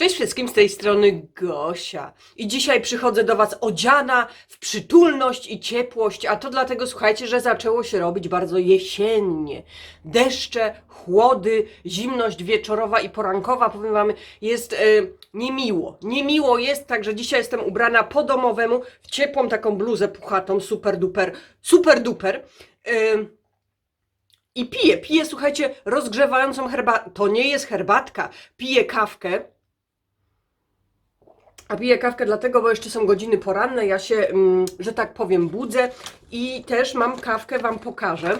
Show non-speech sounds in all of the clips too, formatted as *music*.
Cześć wszystkim, z tej strony Gosia. I dzisiaj przychodzę do Was odziana w przytulność i ciepłość, a to dlatego, słuchajcie, że zaczęło się robić bardzo jesiennie. Deszcze, chłody, zimność wieczorowa i porankowa, powiem Wam, jest e, niemiło. Niemiło jest, także dzisiaj jestem ubrana po domowemu w ciepłą taką bluzę puchatą, super duper, super duper. E, i piję, piję, słuchajcie, rozgrzewającą herbatę. To nie jest herbatka. Piję kawkę. A piję kawkę dlatego, bo jeszcze są godziny poranne. Ja się, mm, że tak powiem, budzę i też mam kawkę, Wam pokażę.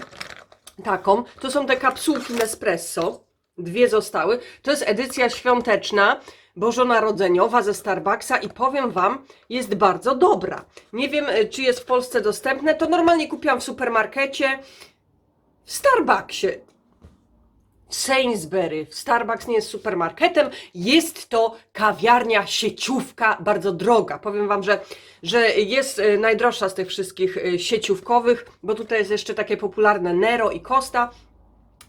Taką. To są te kapsułki Nespresso. Dwie zostały. To jest edycja świąteczna, bożonarodzeniowa ze Starbucksa i powiem Wam, jest bardzo dobra. Nie wiem, e, czy jest w Polsce dostępne. To normalnie kupiłam w supermarkecie. W Starbucksie. Sainsbury. Starbucks nie jest supermarketem, jest to kawiarnia, sieciówka, bardzo droga. Powiem Wam, że, że jest e, najdroższa z tych wszystkich e, sieciówkowych, bo tutaj jest jeszcze takie popularne Nero i Costa.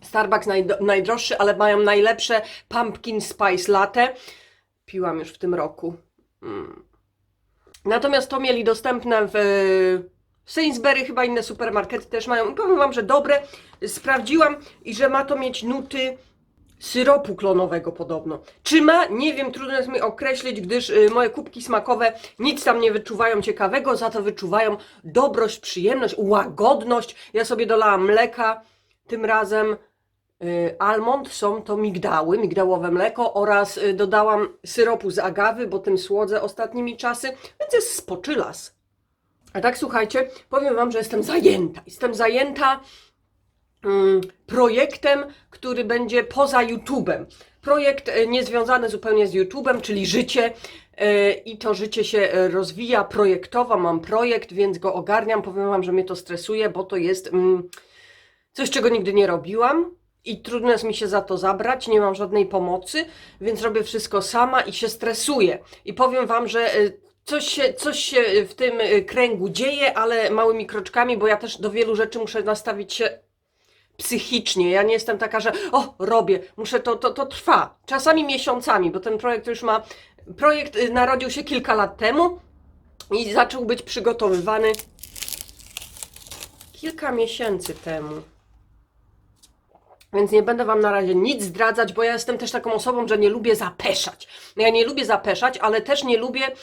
Starbucks najd- najdroższy, ale mają najlepsze pumpkin spice latte. Piłam już w tym roku. Mm. Natomiast to mieli dostępne w Sainsbury, chyba inne supermarkety też mają. I powiem Wam, że dobre. Sprawdziłam i że ma to mieć nuty syropu klonowego podobno. Czy ma? Nie wiem, trudno jest mi określić, gdyż y, moje kubki smakowe nic tam nie wyczuwają ciekawego, za to wyczuwają dobrość, przyjemność, łagodność. Ja sobie dolałam mleka tym razem. y, Almond są to migdały, migdałowe mleko oraz y, dodałam syropu z agawy, bo tym słodzę ostatnimi czasy, więc jest spoczylas. A tak słuchajcie, powiem Wam, że jestem zajęta. Jestem zajęta mm, projektem, który będzie poza YouTube'em. Projekt e, niezwiązany zupełnie z YouTube'em, czyli życie. e, I to życie się e, rozwija projektowo. Mam projekt, więc go ogarniam. Powiem Wam, że mnie to stresuje, bo to jest mm, coś, czego nigdy nie robiłam. I trudno jest mi się za to zabrać, nie mam żadnej pomocy, więc robię wszystko sama i się stresuję. I powiem Wam, że coś się, coś się w tym e, kręgu dzieje, ale małymi kroczkami, bo ja też do wielu rzeczy muszę nastawić się psychicznie. Ja nie jestem taka, że o, robię, muszę, to, to, to trwa. Czasami miesiącami, bo ten projekt już ma. Projekt y, narodził się kilka lat temu i zaczął być przygotowywany kilka miesięcy temu. Więc nie będę Wam na razie nic zdradzać, bo ja jestem też taką osobą, że nie lubię zapeszać. Ja nie lubię zapeszać, ale też nie lubię y,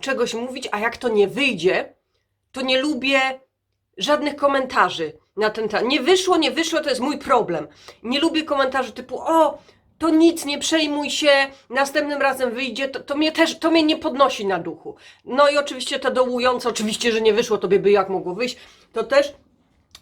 czegoś mówić, a jak to nie wyjdzie, to nie lubię żadnych komentarzy na ten temat. Nie wyszło, nie wyszło, to jest mój problem. Nie lubię komentarzy typu o, to nic, nie przejmuj się, następnym razem wyjdzie, to, to mnie też, to mnie nie podnosi na duchu. No i oczywiście te dołujące, oczywiście, że nie wyszło, tobie by jak mogło wyjść, to też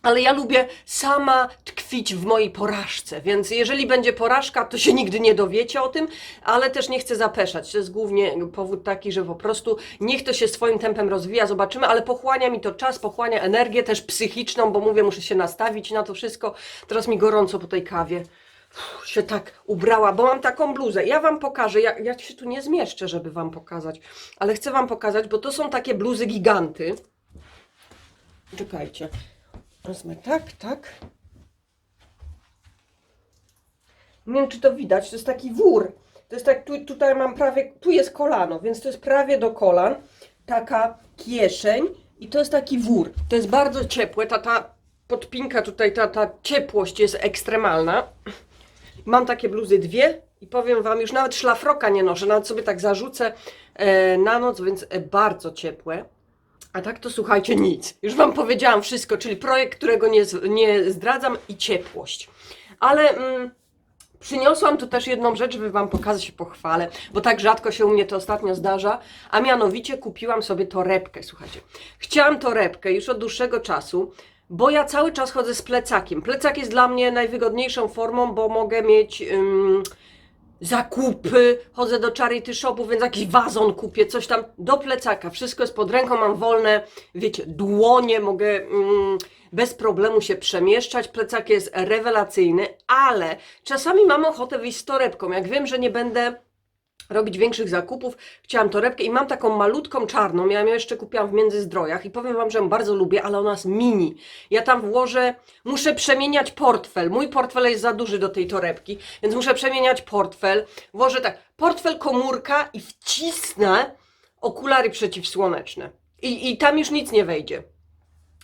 ale ja lubię sama tkwić w mojej porażce, więc jeżeli będzie porażka, to się nigdy nie dowiecie o tym, ale też nie chcę zapeszać. To jest głównie powód taki, że po prostu niech to się swoim tempem rozwija, zobaczymy, ale pochłania mi to czas, pochłania energię też psychiczną, bo mówię, muszę się nastawić na to wszystko. Teraz mi gorąco po tej kawie. Się tak ubrała, bo mam taką bluzę. Ja Wam pokażę, ja, ja się tu nie zmieszczę, żeby Wam pokazać, ale chcę Wam pokazać, bo to są takie bluzy giganty. Czekajcie. Wezmę tak, tak. Nie wiem, czy to widać. To jest taki wór. To jest tak, tu, tutaj mam prawie, tu jest kolano, więc to jest prawie do kolan. Taka kieszeń i to jest taki wór. To jest bardzo ciepłe. Ta, ta podpinka tutaj, ta, ta ciepłość jest ekstremalna. Mam takie bluzy dwie i powiem Wam, już nawet szlafroka nie noszę, nawet sobie tak zarzucę e, na noc, więc e, bardzo ciepłe. A tak to słuchajcie, nic. Już Wam powiedziałam wszystko, czyli projekt, którego nie, nie zdradzam i ciepłość. Ale mm, przyniosłam tu też jedną rzecz, żeby Wam pokazać i pochwalę, bo tak rzadko się u mnie to ostatnio zdarza, a mianowicie kupiłam sobie torebkę, słuchajcie. Chciałam torebkę już od dłuższego czasu, bo ja cały czas chodzę z plecakiem. Plecak jest dla mnie najwygodniejszą formą, bo mogę mieć... ym, zakupy, chodzę do charity shopu, więc jakiś wazon kupię, coś tam do plecaka. Wszystko jest pod ręką, mam wolne, wiecie, dłonie, mogę mm, bez problemu się przemieszczać. Plecak jest rewelacyjny, ale czasami mam ochotę wyjść z torebką. Jak wiem, że nie będę robić większych zakupów. Chciałam torebkę i mam taką malutką czarną. Ja ją jeszcze kupiłam w Międzyzdrojach i powiem Wam, że ją bardzo lubię, ale ona jest mini. Ja tam włożę, muszę przemieniać portfel. Mój portfel jest za duży do tej torebki, więc muszę przemieniać portfel. Włożę tak, portfel, komórka i wcisnę okulary przeciwsłoneczne. I, i tam już nic nie wejdzie.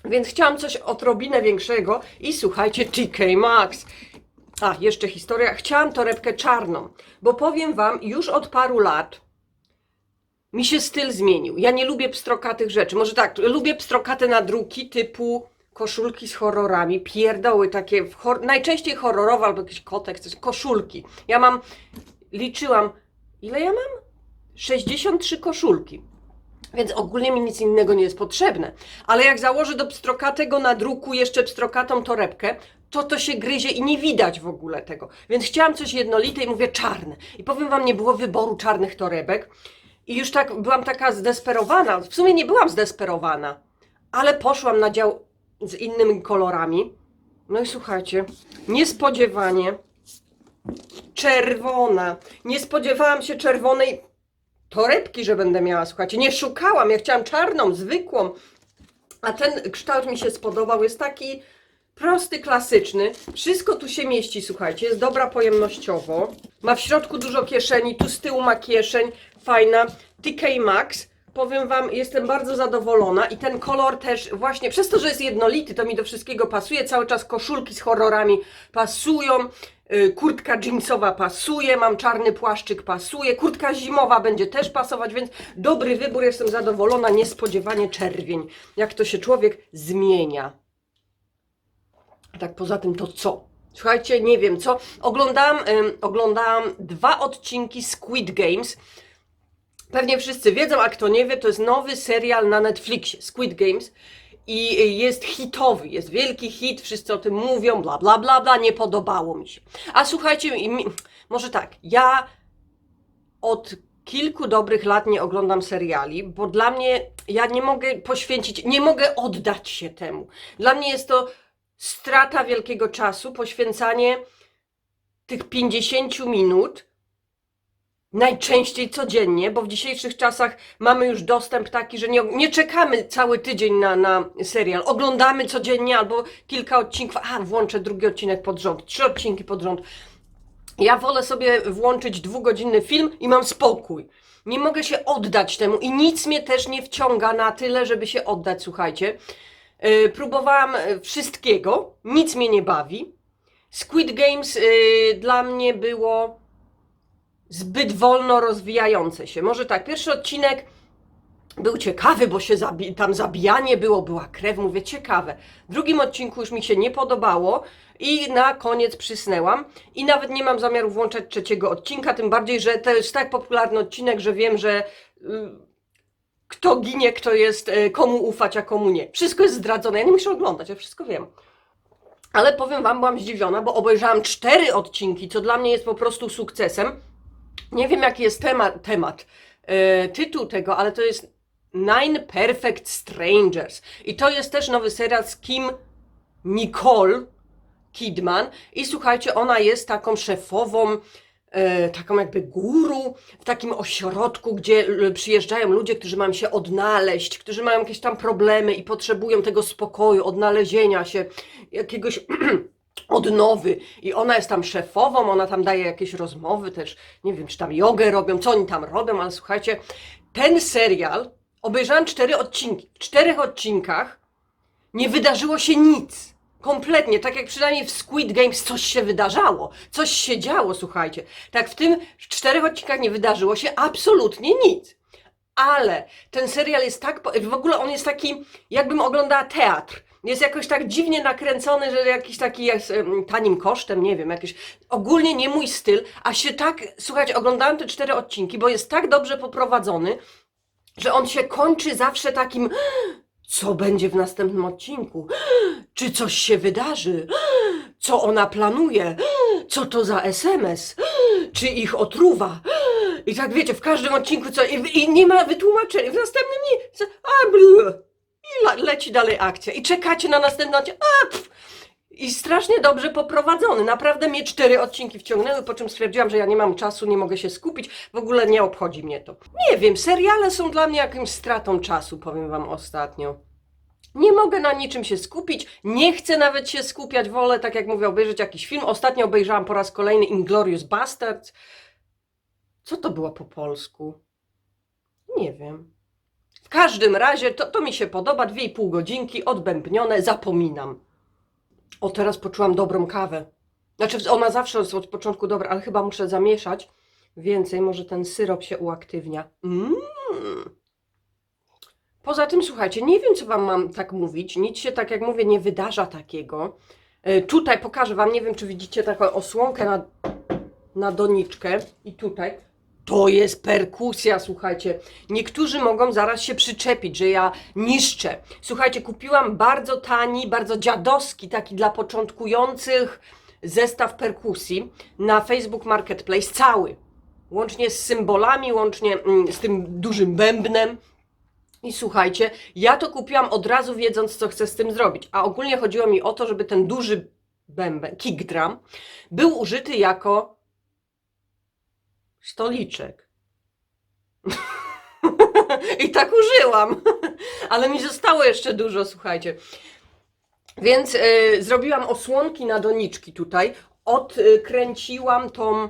Więc chciałam coś odrobinę większego i słuchajcie, TK Maxx. A, jeszcze historia. Chciałam torebkę czarną, bo powiem Wam, już od paru lat mi się styl zmienił. Ja nie lubię pstrokatych rzeczy. Może tak, lubię pstrokate nadruki typu koszulki z horrorami, pierdoły takie, hor- najczęściej horrorowe albo jakiś kotek, coś, koszulki. Ja mam, liczyłam, ile ja mam? 63 koszulki. Więc ogólnie mi nic innego nie jest potrzebne. Ale jak założę do pstrokatego nadruku jeszcze pstrokatą torebkę, to to się gryzie i nie widać w ogóle tego. Więc chciałam coś jednolite i mówię czarne. I powiem Wam, nie było wyboru czarnych torebek. I już tak byłam taka zdesperowana. W sumie nie byłam zdesperowana, ale poszłam na dział z innymi kolorami. No i słuchajcie, niespodziewanie czerwona. Nie spodziewałam się czerwonej torebki, że będę miała, słuchajcie. Nie szukałam, ja chciałam czarną, zwykłą. A ten kształt mi się spodobał, jest taki prosty, klasyczny. Wszystko tu się mieści, słuchajcie, jest dobra pojemnościowo. Ma w środku dużo kieszeni, tu z tyłu ma kieszeń, fajna. TK Maxx. Powiem Wam, jestem bardzo zadowolona i ten kolor też właśnie, przez to, że jest jednolity, to mi do wszystkiego pasuje. Cały czas koszulki z horrorami pasują, y, kurtka jeansowa pasuje, mam czarny płaszczyk pasuje, kurtka zimowa będzie też pasować, więc dobry wybór, jestem zadowolona, niespodziewanie czerwień. Jak to się człowiek zmienia. Tak poza tym to co? Słuchajcie, nie wiem co. Oglądałam, oglądałam dwa odcinki Squid Games. Pewnie wszyscy wiedzą, a kto nie wie, to jest nowy serial na Netflixie, Squid Games. I jest hitowy, jest wielki hit, wszyscy o tym mówią, bla bla bla bla, nie podobało mi się. A słuchajcie, mi- może tak, ja od kilku dobrych lat nie oglądam seriali, bo dla mnie ja nie mogę poświęcić, nie mogę oddać się temu. Dla mnie jest to strata wielkiego czasu, poświęcanie tych 50 minut, najczęściej codziennie, bo w dzisiejszych czasach mamy już dostęp taki, że nie, nie czekamy cały tydzień na, na serial. Oglądamy codziennie albo kilka odcinków, a włączę drugi odcinek pod rząd, trzy odcinki pod rząd. Ja wolę sobie włączyć dwugodzinny film i mam spokój. Nie mogę się oddać temu i nic mnie też nie wciąga na tyle, żeby się oddać, słuchajcie. Yy, próbowałam yy, wszystkiego, nic mnie nie bawi. Squid Games yy, dla mnie było zbyt wolno rozwijające się. Może tak, pierwszy odcinek był ciekawy, bo się zabi- tam zabijanie było, była krew, mówię ciekawe. W drugim odcinku już mi się nie podobało i na koniec przysnęłam i nawet nie mam zamiaru włączać trzeciego odcinka, tym bardziej, że to jest tak popularny odcinek, że wiem, że y, kto ginie, kto jest, y, komu ufać, a komu nie. Wszystko jest zdradzone, ja nie muszę oglądać, ja wszystko wiem. Ale powiem Wam, byłam zdziwiona, bo obejrzałam cztery odcinki, co dla mnie jest po prostu sukcesem. Nie wiem, jaki jest temat, temat e, tytuł tego, ale to jest Nine Perfect Strangers. I to jest też nowy serial z Kim Nicole Kidman. I słuchajcie, ona jest taką szefową, e, taką jakby guru w takim ośrodku, gdzie przyjeżdżają ludzie, którzy mają się odnaleźć, którzy mają jakieś tam problemy i potrzebują tego spokoju, odnalezienia się, jakiegoś *clears throat* odnowy i ona jest tam szefową, ona tam daje jakieś rozmowy też, nie wiem, czy tam jogę robią, co oni tam robią, ale słuchajcie, ten serial, obejrzałam cztery odcinki, w czterech odcinkach nie wydarzyło się nic. Kompletnie, tak jak przynajmniej w Squid Games coś się wydarzało, coś się działo, słuchajcie. Tak w tym czterech odcinkach nie wydarzyło się absolutnie nic. Ale ten serial jest tak, w ogóle on jest taki, jakbym oglądała teatr. Jest jakoś tak dziwnie nakręcony, że jakiś taki jest tanim kosztem, nie wiem, jakiś ogólnie nie mój styl, a się tak, słuchajcie, oglądałam te cztery odcinki, bo jest tak dobrze poprowadzony, że on się kończy zawsze takim, co będzie w następnym odcinku? Czy coś się wydarzy? Co ona planuje? Co to za SMS? Czy ich otruwa? I tak wiecie, w każdym odcinku co. I, i nie ma wytłumaczenia. W następnym nie. A, blu. I la, leci dalej akcja. I czekacie na następny odcinek. A. i strasznie dobrze poprowadzony. Naprawdę mnie cztery odcinki wciągnęły, po czym stwierdziłam, że ja nie mam czasu, nie mogę się skupić, w ogóle nie obchodzi mnie to. Nie wiem, seriale są dla mnie jakimś stratą czasu, powiem Wam ostatnio. Nie mogę na niczym się skupić, nie chcę nawet się skupiać, wolę, tak jak mówię, obejrzeć jakiś film. Ostatnio obejrzałam po raz kolejny Inglorious Bastards. Co to było po polsku? Nie wiem. W każdym razie to, to mi się podoba, dwie i pół godzinki, odbębnione, zapominam. O, teraz poczułam dobrą kawę. Znaczy, ona zawsze jest od początku dobra, ale chyba muszę zamieszać więcej, może ten syrop się uaktywnia. Mmm. Poza tym, słuchajcie, nie wiem, co Wam mam tak mówić. Nic się, tak jak mówię, nie wydarza takiego. E, Tutaj pokażę Wam, nie wiem, czy widzicie taką osłonkę na, na doniczkę. I tutaj. To jest perkusja, słuchajcie. Niektórzy mogą zaraz się przyczepić, że ja niszczę. Słuchajcie, kupiłam bardzo tani, bardzo dziadowski, taki dla początkujących zestaw perkusji na Facebook Marketplace, cały. Łącznie z symbolami, łącznie mm, z tym dużym bębnem. I słuchajcie, ja to kupiłam od razu wiedząc, co chcę z tym zrobić. A ogólnie chodziło mi o to, żeby ten duży bęben, kick drum, był użyty jako stoliczek. *laughs* I tak użyłam. *laughs* Ale mi zostało jeszcze dużo, słuchajcie. Więc y, zrobiłam osłonki na doniczki tutaj. Odkręciłam tą,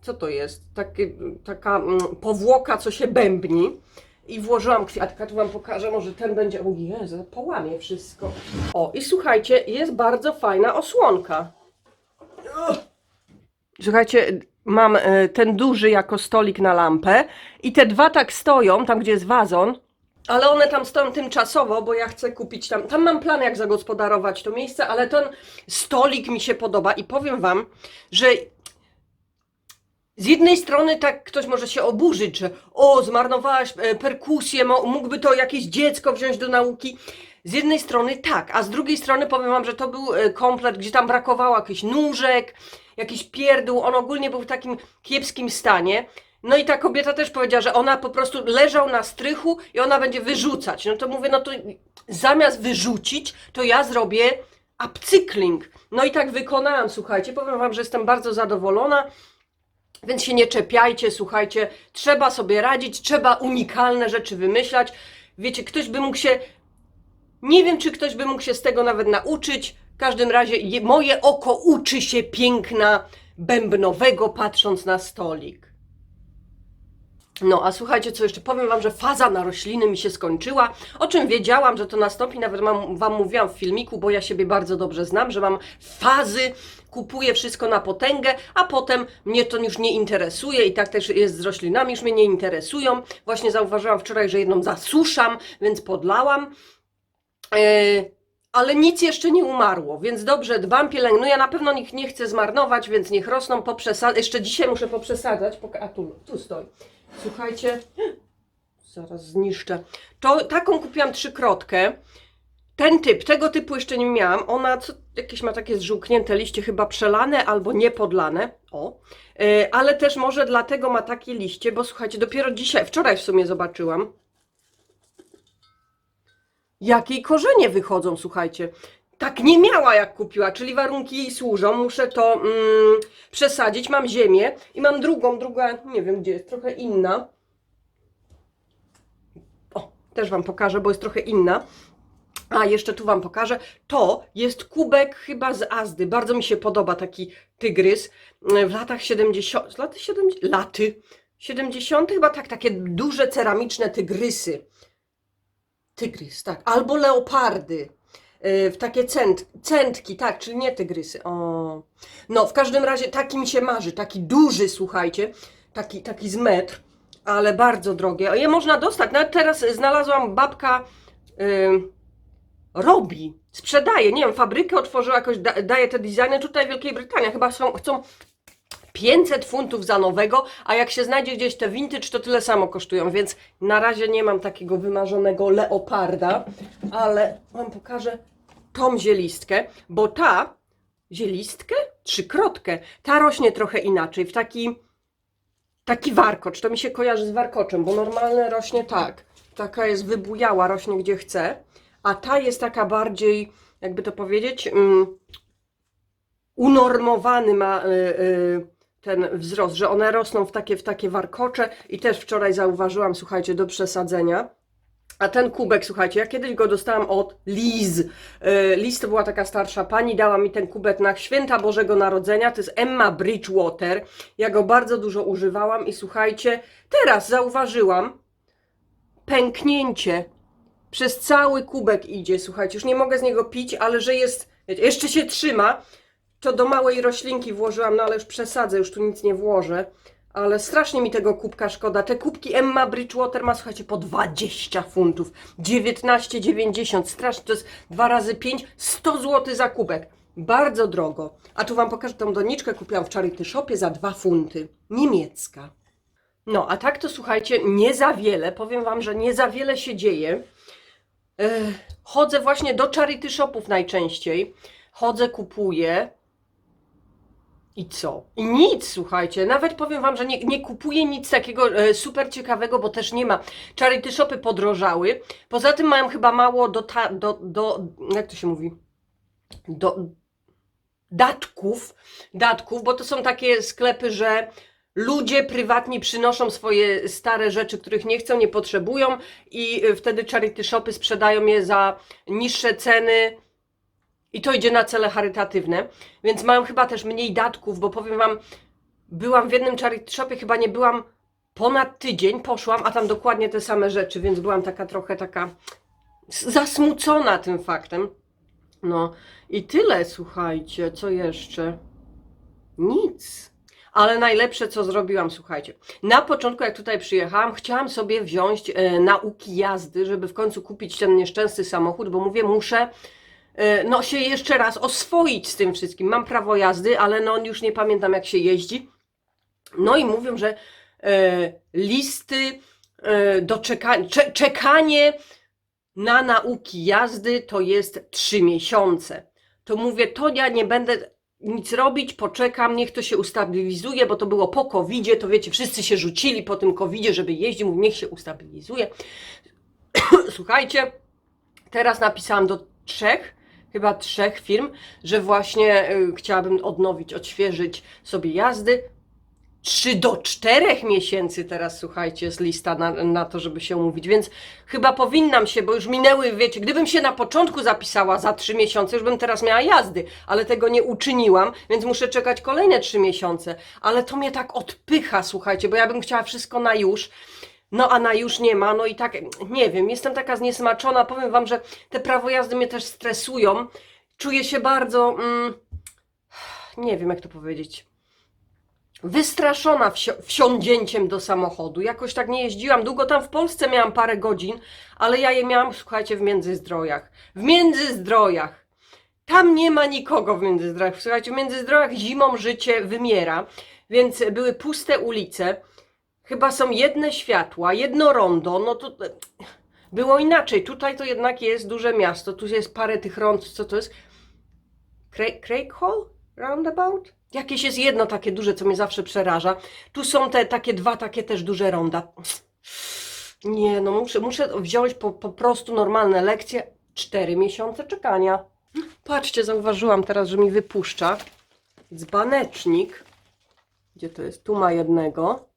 co to jest? Taki, taka mm, powłoka, co się bębni. I włożyłam kwiatka, tu Wam pokażę, może ten będzie, o Jezu, połamie wszystko. O, i słuchajcie, jest bardzo fajna osłonka. Słuchajcie, mam e, ten duży jako stolik na lampę i te dwa tak stoją, tam gdzie jest wazon, ale one tam stoją tymczasowo, bo ja chcę kupić tam, tam mam plan jak zagospodarować to miejsce, ale ten stolik mi się podoba i powiem Wam, że z jednej strony tak ktoś może się oburzyć, że o, zmarnowałaś e, perkusję, mógłby to jakieś dziecko wziąć do nauki. Z jednej strony tak, a z drugiej strony powiem wam, że to był e, komplet, gdzie tam brakowało jakichś nóżek, jakiś pierdół, on ogólnie był w takim kiepskim stanie. No i ta kobieta też powiedziała, że ona po prostu leżał na strychu i ona będzie wyrzucać. No to mówię, no to zamiast wyrzucić, to ja zrobię upcykling. No i tak wykonałam, słuchajcie, powiem wam, że jestem bardzo zadowolona. Więc się nie czepiajcie, słuchajcie, trzeba sobie radzić, trzeba unikalne rzeczy wymyślać. Wiecie, ktoś by mógł się. Nie wiem, czy ktoś by mógł się z tego nawet nauczyć. W każdym razie je, moje oko uczy się piękna bębnowego, patrząc na stolik. No, a słuchajcie, co jeszcze powiem Wam, że faza na rośliny mi się skończyła, o czym wiedziałam, że to nastąpi, nawet mam, Wam mówiłam w filmiku, bo ja siebie bardzo dobrze znam, że mam fazy, kupuję wszystko na potęgę, a potem mnie to już nie interesuje i tak też jest z roślinami, już mnie nie interesują. Właśnie zauważyłam wczoraj, że jedną zasuszam, więc podlałam. Yy, ale nic jeszcze nie umarło, więc dobrze dbam, pielęgnuję. Na pewno nikt nie chcę zmarnować, więc niech rosną poprzesadzać. Jeszcze dzisiaj muszę poprzesadzać. Poka- A tu, tu stoi. Słuchajcie, zaraz zniszczę. To taką kupiłam trzykrotkę. Ten typ, tego typu jeszcze nie miałam. Ona co, jakieś ma takie zżółknięte liście, chyba przelane albo niepodlane. O, Yy, ale też może dlatego ma takie liście, bo słuchajcie, dopiero dzisiaj, wczoraj w sumie zobaczyłam, jakiej korzenie wychodzą, słuchajcie. Tak nie miała jak kupiła, czyli warunki jej służą. Muszę to mm, przesadzić. Mam ziemię i mam drugą, druga, nie wiem gdzie jest, trochę inna. O, też Wam pokażę, bo jest trochę inna. A jeszcze tu Wam pokażę. To jest kubek chyba z Azdy. Bardzo mi się podoba taki tygrys. W latach 70. Laty 70. Laty 70. chyba tak, takie duże ceramiczne tygrysy. Tygrys, tak. Albo leopardy. Yy, w takie cent, centki, tak, czyli nie tygrysy. O. No, w każdym razie taki mi się marzy. Taki duży, słuchajcie. Taki, taki z metr, ale bardzo drogie. Je można dostać. Nawet teraz znalazłam babka. Yy, robi, sprzedaje, nie wiem, fabrykę otworzyła, jakoś da, daje te designy tutaj w Wielkiej Brytanii, chyba są, chcą 500 funtów za nowego, a jak się znajdzie gdzieś te vintage, to tyle samo kosztują, więc na razie nie mam takiego wymarzonego leoparda, ale wam pokażę tą zielistkę, bo ta zielistkę, trzykrotkę, ta rośnie trochę inaczej, w taki taki warkocz, to mi się kojarzy z warkoczem, bo normalne rośnie tak, taka jest wybujała, rośnie gdzie chce, a ta jest taka bardziej, jakby to powiedzieć, mm, unormowany ma y, y, ten wzrost, że one rosną w takie, w takie warkocze i też wczoraj zauważyłam, słuchajcie, do przesadzenia. A ten kubek, słuchajcie, ja kiedyś go dostałam od Liz. Yy, Liz to była taka starsza pani, dała mi ten kubek na święta Bożego Narodzenia. To jest Emma Bridgewater. Ja go bardzo dużo używałam i słuchajcie, teraz zauważyłam pęknięcie. Przez cały kubek idzie, słuchajcie, już nie mogę z niego pić, ale że jest, jeszcze się trzyma. To do małej roślinki włożyłam, no ale już przesadzę, już tu nic nie włożę. Ale strasznie mi tego kubka szkoda. Te kubki Emma Bridgewater ma, słuchajcie, po 20 funtów. 19,90. Strasznie, to jest 2 razy 5, 100 zł za kubek. Bardzo drogo. A tu Wam pokażę tą doniczkę, kupiłam w Charity Shopie za 2 funty. Niemiecka. No, a tak to słuchajcie, nie za wiele. Powiem Wam, że nie za wiele się dzieje. E, chodzę właśnie do charity shopów najczęściej. Chodzę, kupuję. I co? I nic, słuchajcie. Nawet powiem Wam, że nie, nie kupuję nic takiego e, super ciekawego, bo też nie ma. Charity shopy podrożały. Poza tym mają chyba mało do, ta, do, do jak to się mówi? Do datków, datków, bo to są takie sklepy, że ludzie prywatni przynoszą swoje stare rzeczy, których nie chcą, nie potrzebują i y, wtedy charity shopy sprzedają je za niższe ceny i to idzie na cele charytatywne, więc mają chyba też mniej datków, bo powiem wam, byłam w jednym charity shopie, chyba nie byłam ponad tydzień, poszłam, a tam dokładnie te same rzeczy, więc byłam taka trochę taka zasmucona tym faktem. No i tyle, słuchajcie, co jeszcze? Nic. Ale najlepsze, co zrobiłam, słuchajcie. Na początku, jak tutaj przyjechałam, chciałam sobie wziąć e, nauki jazdy, żeby w końcu kupić ten nieszczęsny samochód, bo mówię, muszę no, się jeszcze raz oswoić z tym wszystkim. Mam prawo jazdy, ale no już nie pamiętam, jak się jeździ. No i mówią, że e, listy e, do czekania, cze, czekanie na nauki jazdy to jest trzy miesiące. To mówię, to ja nie będę nic robić, poczekam, niech to się ustabilizuje, bo to było po covidzie, to wiecie, wszyscy się rzucili po tym covidzie, żeby jeździć, mówię, niech się ustabilizuje. *coughs* Słuchajcie, teraz napisałam do trzech, chyba trzech firm, że właśnie y, chciałabym odnowić, odświeżyć sobie jazdy. 3 do 4 miesięcy teraz, słuchajcie, jest lista na, na to, żeby się umówić, więc chyba powinnam się, bo już minęły, wiecie, gdybym się na początku zapisała za 3 miesiące, już bym teraz miała jazdy, ale tego nie uczyniłam, więc muszę czekać kolejne 3 miesiące, ale to mnie tak odpycha, słuchajcie, bo ja bym chciała wszystko na już, no a na już nie ma, no i tak, nie wiem, jestem taka zniesmaczona, powiem Wam, że te prawo jazdy mnie też stresują, czuję się bardzo, mm, nie wiem jak to powiedzieć, wystraszona wsio- wsiądzięciem do samochodu. Jakoś tak nie jeździłam. Długo tam w Polsce miałam parę godzin, ale ja je miałam, słuchajcie, w Międzyzdrojach. W Międzyzdrojach. Tam nie ma nikogo w Międzyzdrojach. Słuchajcie, w Międzyzdrojach zimą życie wymiera, więc były puste ulice. Chyba są jedne światła, jedno rondo, no to było inaczej. Tutaj to jednak jest duże miasto, tu jest parę tych rond, co to jest? Craig, Hall? Roundabout? Jakieś jest jedno takie duże, co mnie zawsze przeraża. Tu są te takie dwa takie też duże ronda. Nie, no muszę, muszę wziąć po, po prostu normalne lekcje. Cztery miesiące czekania. Patrzcie, zauważyłam teraz, że mi wypuszcza dzbanecznik. Gdzie to jest? Tu ma jednego.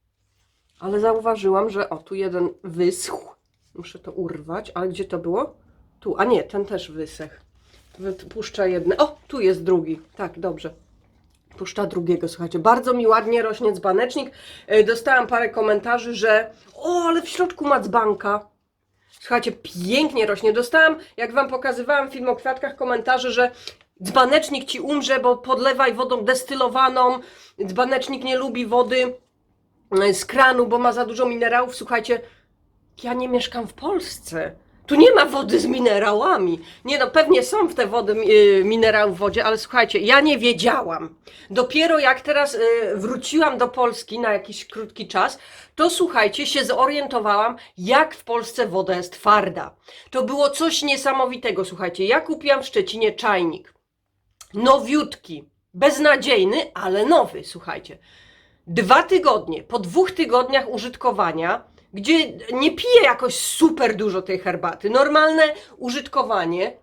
Ale zauważyłam, że o, tu jeden wyschł. Muszę to urwać. Ale gdzie to było? Tu, a nie, ten też wysechł. Wypuszcza jedne. O, tu jest drugi. Tak, dobrze. Puszcza drugiego, słuchajcie. Bardzo mi ładnie rośnie dzbanecznik. E, Dostałam parę komentarzy, że o, ale w środku ma dzbanka. Słuchajcie, pięknie rośnie. Dostałam, jak Wam pokazywałam film o kwiatkach, komentarze, że dzbanecznik Ci umrze, bo podlewaj wodą destylowaną. Dzbanecznik nie lubi wody z kranu, bo ma za dużo minerałów. Słuchajcie, ja nie mieszkam w Polsce. Tu nie ma wody z minerałami. Nie no, pewnie są w te wody y, minerały w wodzie, ale słuchajcie, ja nie wiedziałam. Dopiero jak teraz y, wróciłam do Polski na jakiś krótki czas, to słuchajcie, się zorientowałam, jak w Polsce woda jest twarda. To było coś niesamowitego, słuchajcie. Ja kupiłam w Szczecinie czajnik. Nowiutki, beznadziejny, ale nowy, słuchajcie. Dwa tygodnie, po dwóch tygodniach użytkowania, gdzie nie piję jakoś super dużo tej herbaty, normalne użytkowanie,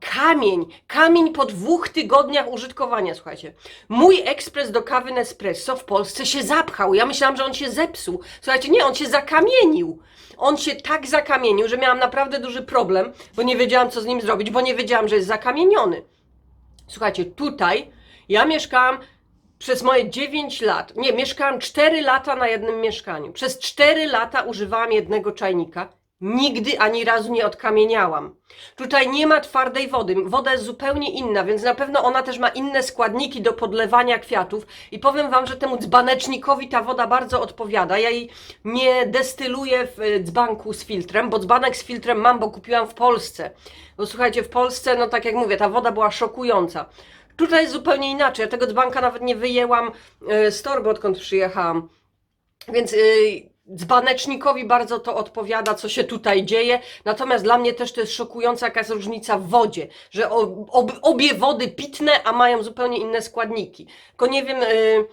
kamień, kamień po dwóch tygodniach użytkowania, słuchajcie. Mój ekspres do kawy Nespresso w Polsce się zapchał. Ja myślałam, że on się zepsuł. Słuchajcie, nie, on się zakamienił. On się tak zakamienił, że miałam naprawdę duży problem, bo nie wiedziałam, co z nim zrobić, bo nie wiedziałam, że jest zakamieniony. Słuchajcie, tutaj ja mieszkałam przez moje 9 lat, nie, mieszkałam 4 lata na jednym mieszkaniu. Przez 4 lata używałam jednego czajnika. Nigdy ani razu nie odkamieniałam. Tutaj nie ma twardej wody. Woda jest zupełnie inna, więc na pewno ona też ma inne składniki do podlewania kwiatów. I powiem Wam, że temu dzbanecznikowi ta woda bardzo odpowiada. Ja jej nie destyluję w e, dzbanku z filtrem, bo dzbanek z filtrem mam, bo kupiłam w Polsce. Bo słuchajcie, w Polsce, no tak jak mówię, ta woda była szokująca. Tutaj jest zupełnie inaczej. Ja tego dzbanka nawet nie wyjęłam e, z torby, odkąd przyjechałam. Więc yy, dzbanecznikowi bardzo to odpowiada, co się tutaj dzieje. Natomiast dla mnie też to jest szokująca jaka jest różnica w wodzie, że ob, ob, obie wody pitne, a mają zupełnie inne składniki. Tylko nie wiem, yy,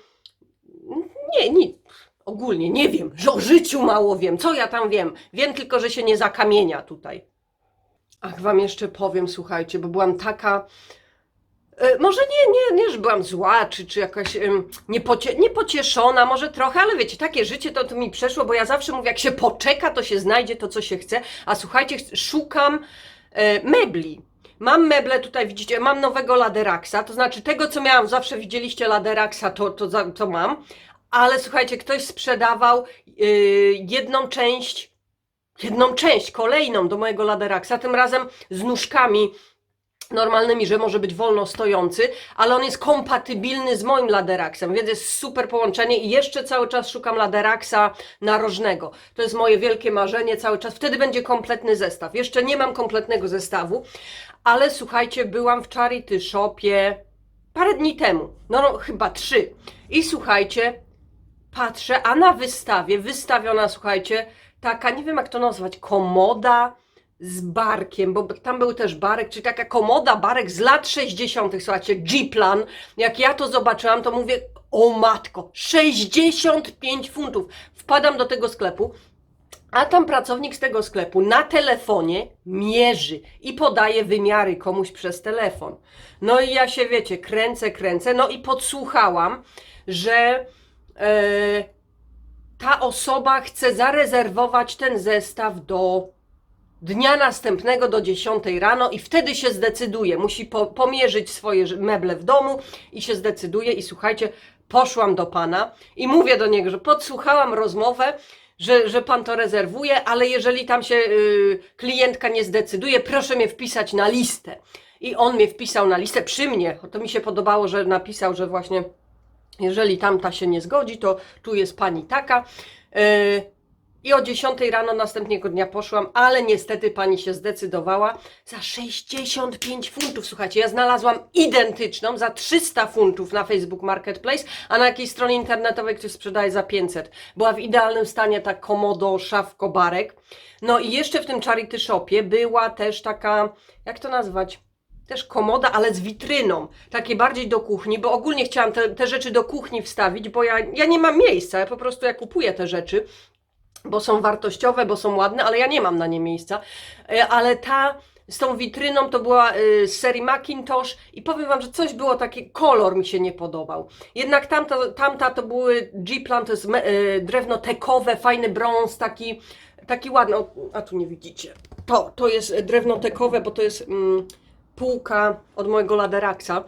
nie, nie, ogólnie nie wiem, że o życiu mało wiem. Co ja tam wiem? Wiem tylko, że się nie zakamienia tutaj. Ach, wam jeszcze powiem, słuchajcie, bo byłam taka. E, Może nie, nie, nie, że byłam zła, czy, czy jakaś em, niepocie, niepocieszona, może trochę, ale wiecie, takie życie to, to mi przeszło, bo ja zawsze mówię, jak się poczeka, to się znajdzie to, co się chce. A słuchajcie, ch- szukam e, mebli. Mam meble, tutaj widzicie, mam nowego Laderaxa, to znaczy tego, co miałam, zawsze widzieliście Laderaxa, to, to, za- to mam, ale słuchajcie, ktoś sprzedawał e, jedną część, jedną część, kolejną do mojego Laderaxa, tym razem z nóżkami normalnymi, że może być wolno stojący, ale on jest kompatybilny z moim Laderaxem, więc jest super połączenie i jeszcze cały czas szukam Laderaxa narożnego. To jest moje wielkie marzenie cały czas. Wtedy będzie kompletny zestaw. Jeszcze nie mam kompletnego zestawu, ale słuchajcie, byłam w Charity Shopie parę dni temu, no, no chyba trzy. I słuchajcie, patrzę, a na wystawie, wystawiona, słuchajcie, taka, nie wiem jak to nazwać, komoda z barkiem, bo tam był też barek, czyli taka komoda, barek z lat 60., słuchajcie, G-plan. Jak ja to zobaczyłam, to mówię, o matko, 65 funtów. Wpadam do tego sklepu, a tam pracownik z tego sklepu na telefonie mierzy i podaje wymiary komuś przez telefon. No i ja się, wiecie, kręcę, kręcę, no i podsłuchałam, że e, ta osoba chce zarezerwować ten zestaw do dnia następnego do 10 rano i wtedy się zdecyduje. Musi po, pomierzyć swoje meble w domu i się zdecyduje. I słuchajcie, poszłam do pana i mówię do niego, że podsłuchałam rozmowę, że, że pan to rezerwuje, ale jeżeli tam się y, klientka nie zdecyduje, proszę mnie wpisać na listę. I on mnie wpisał na listę przy mnie. To mi się podobało, że napisał, że właśnie jeżeli tamta się nie zgodzi, to tu jest pani taka. Yy, I o 10 rano następnego dnia poszłam, ale niestety pani się zdecydowała za 65 funtów. Słuchajcie, ja znalazłam identyczną za 300 funtów na Facebook Marketplace, a na jakiejś stronie internetowej ktoś sprzedaje za 500. Była w idealnym stanie ta komodo, szafko, barek. No i jeszcze w tym charity shopie była też taka, jak to nazwać? też komoda, ale z witryną, takie bardziej do kuchni, bo ogólnie chciałam te, te rzeczy do kuchni wstawić, bo ja, ja nie mam miejsca, ja po prostu ja kupuję te rzeczy, bo są wartościowe, bo są ładne, ale ja nie mam na nie miejsca. E, Ale ta z tą witryną to była e, z serii Macintosh i powiem Wam, że coś było taki, kolor mi się nie podobał. Jednak tamta, tamta to były G-Plan, to jest e, drewno tekowe, fajny brąz, taki, taki ładny, a tu nie widzicie. To, to jest drewno tekowe, bo to jest mm, półka od mojego Laderaxa.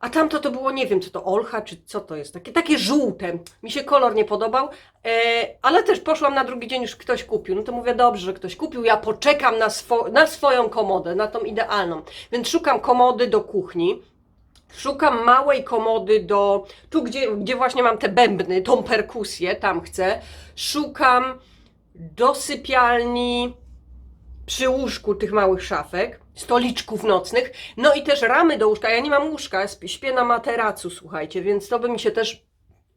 A tamto to było, nie wiem, czy to olcha, czy co to jest, takie, takie żółte. Mi się kolor nie podobał, e, ale też poszłam na drugi dzień, już ktoś kupił. No to mówię, dobrze, że ktoś kupił, ja poczekam na, swo, na swoją komodę, na tą idealną. Więc szukam komody do kuchni, szukam małej komody do, tu gdzie, gdzie właśnie mam te bębny, tą perkusję, tam chcę. Szukam do sypialni, przy łóżku tych małych szafek, stoliczków nocnych, no i też ramy do łóżka. Ja nie mam łóżka, śpię na materacu, słuchajcie, więc to by mi się też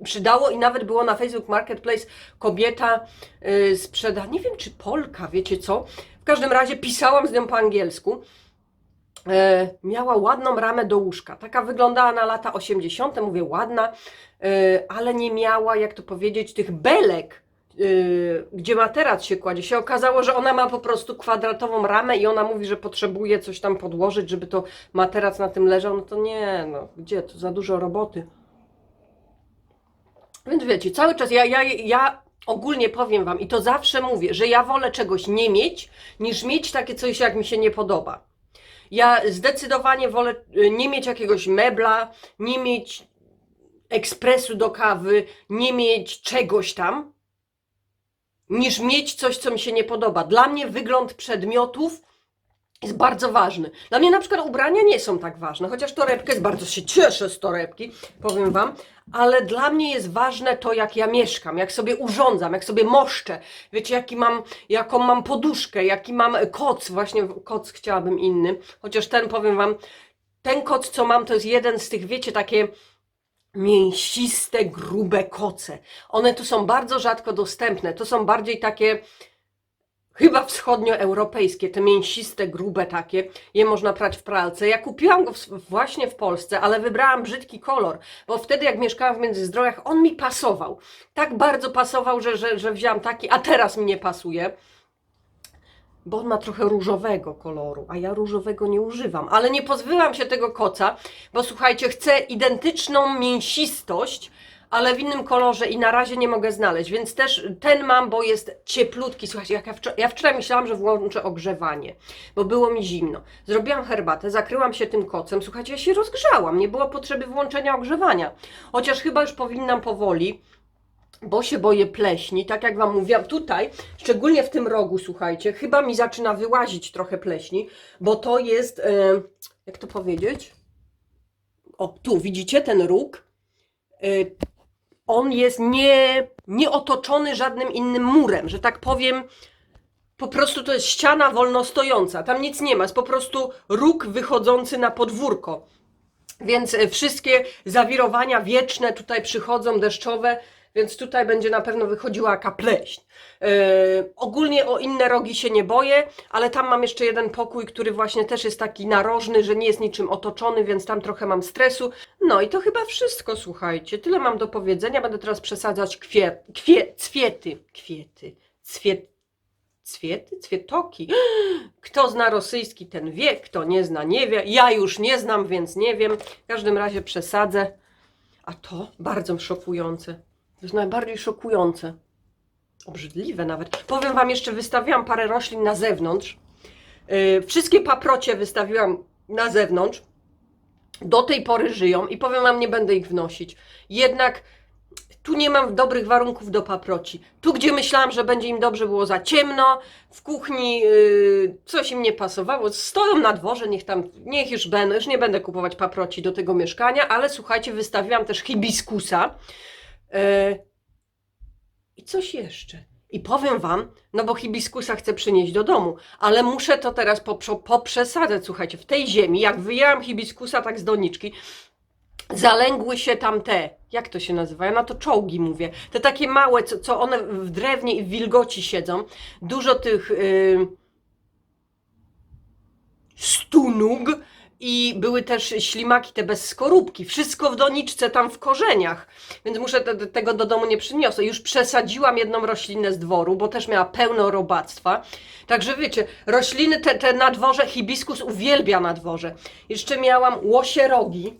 przydało i nawet było na Facebook Marketplace kobieta yy, sprzeda, nie wiem czy Polka, wiecie co? W każdym razie pisałam z nią po angielsku. E, miała ładną ramę do łóżka. Taka wyglądała na lata 80., mówię ładna, e, ale nie miała, jak to powiedzieć, tych belek yy, gdzie materac się kładzie, się okazało, że ona ma po prostu kwadratową ramę i ona mówi, że potrzebuje coś tam podłożyć, żeby to materac na tym leżał, no to nie, no gdzie, to za dużo roboty. Więc wiecie, cały czas ja, ja, ja ogólnie powiem Wam i to zawsze mówię, że ja wolę czegoś nie mieć, niż mieć takie coś, jak mi się nie podoba. Ja zdecydowanie wolę y, nie mieć jakiegoś mebla, nie mieć ekspresu do kawy, nie mieć czegoś tam, niż mieć coś, co mi się nie podoba. Dla mnie wygląd przedmiotów jest bardzo ważny. Dla mnie na przykład ubrania nie są tak ważne, chociaż torebkę jest, bardzo się cieszę z torebki, powiem Wam, ale dla mnie jest ważne to, jak ja mieszkam, jak sobie urządzam, jak sobie moszczę. Wiecie, jaki mam, jaką mam poduszkę, jaki mam koc, właśnie koc chciałabym inny, chociaż ten, powiem Wam, ten koc, co mam, to jest jeden z tych, wiecie, takie mięsiste, grube koce. One tu są bardzo rzadko dostępne. To są bardziej takie chyba wschodnioeuropejskie, te mięsiste, grube takie. Je można prać w pralce. Ja kupiłam go w, właśnie w Polsce, ale wybrałam brzydki kolor, bo wtedy jak mieszkałam w Międzyzdrojach, on mi pasował. Tak bardzo pasował, że, że, że wzięłam taki, a teraz mi nie pasuje. Bo on ma trochę różowego koloru, a ja różowego nie używam. Ale nie pozbyłam się tego koca, bo słuchajcie, chcę identyczną mięsistość, ale w innym kolorze i na razie nie mogę znaleźć, więc też ten mam, bo jest cieplutki. Słuchajcie, jak ja, wczor- ja wczoraj myślałam, że włączę ogrzewanie, bo było mi zimno. Zrobiłam herbatę, zakryłam się tym kocem. Słuchajcie, ja się rozgrzałam, nie było potrzeby włączenia ogrzewania. Chociaż chyba już powinnam powoli, bo się boję pleśni, tak jak Wam mówiłam, tutaj, szczególnie w tym rogu, słuchajcie, chyba mi zaczyna wyłazić trochę pleśni, bo to jest, e, jak to powiedzieć? O, tu widzicie ten róg? E, on jest nie, nie otoczony żadnym innym murem, że tak powiem. Po prostu to jest ściana wolno stojąca. Tam nic nie ma, jest po prostu róg wychodzący na podwórko. Więc e, wszystkie zawirowania wieczne tutaj przychodzą, deszczowe, więc tutaj będzie na pewno wychodziła jaka pleśń. Yy, ogólnie o inne rogi się nie boję, ale tam mam jeszcze jeden pokój, który właśnie też jest taki narożny, że nie jest niczym otoczony, więc tam trochę mam stresu. No i to chyba wszystko, słuchajcie. Tyle mam do powiedzenia. Będę teraz przesadzać kwie, kwie, cwiety, kwiety, cwiet, cwiety, cwietoki. *gasps* Kto zna rosyjski, ten wie, kto nie zna, nie wie. Ja już nie znam, więc nie wiem. W każdym razie przesadzę. A to bardzo szokujące. To jest najbardziej szokujące. Obrzydliwe nawet. Powiem Wam jeszcze, wystawiłam parę roślin na zewnątrz. Yy, wszystkie paprocie wystawiłam na zewnątrz. Do tej pory żyją i powiem Wam, nie będę ich wnosić. Jednak tu nie mam dobrych warunków do paproci. Tu, gdzie myślałam, że będzie im dobrze, było za ciemno. W kuchni yy, coś im nie pasowało. Stoją na dworze, niech tam, niech już będą. Już nie będę kupować paproci do tego mieszkania, ale słuchajcie, wystawiłam też hibiskusa. Yy, I coś jeszcze. I powiem Wam, no bo hibiskusa chcę przynieść do domu, ale muszę to teraz poprzesadzać. Słuchajcie, w tej ziemi, jak wyjęłam hibiskusa tak z doniczki, zalęgły się tam te, jak to się nazywa? Ja na to czołgi mówię. Te takie małe, co, co one w drewnie i w wilgoci siedzą. Dużo tych yy, stunug i były też ślimaki te bez skorupki. Wszystko w doniczce tam w korzeniach. Więc muszę te, te- tego do domu nie przyniosę. Już przesadziłam jedną roślinę z dworu, bo też miała pełno robactwa. Także wiecie, rośliny te, te na dworze, hibiskus uwielbia na dworze. Jeszcze miałam łosierogi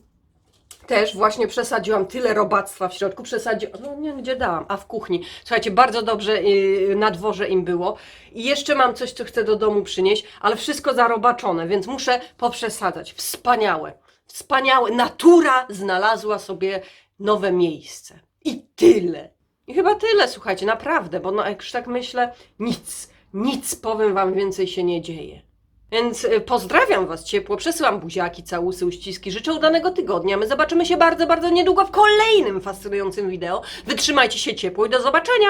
też właśnie przesadziłam tyle robactwa w środku, przesadziłam, no nie gdzie dałam, a w kuchni. Słuchajcie, bardzo dobrze yy, na dworze im było. I jeszcze mam coś, co chcę do domu przynieść, ale wszystko zarobaczone, więc muszę poprzesadzać. Wspaniałe, wspaniałe. Natura znalazła sobie nowe miejsce. I tyle. I chyba tyle, słuchajcie, naprawdę, bo no jak już tak myślę, nic, nic powiem wam więcej się nie dzieje. Więc y, pozdrawiam Was ciepło, przesyłam buziaki, całusy, uściski, życzę udanego tygodnia. My zobaczymy się bardzo, bardzo niedługo w kolejnym fascynującym wideo. Wytrzymajcie się ciepło i do zobaczenia!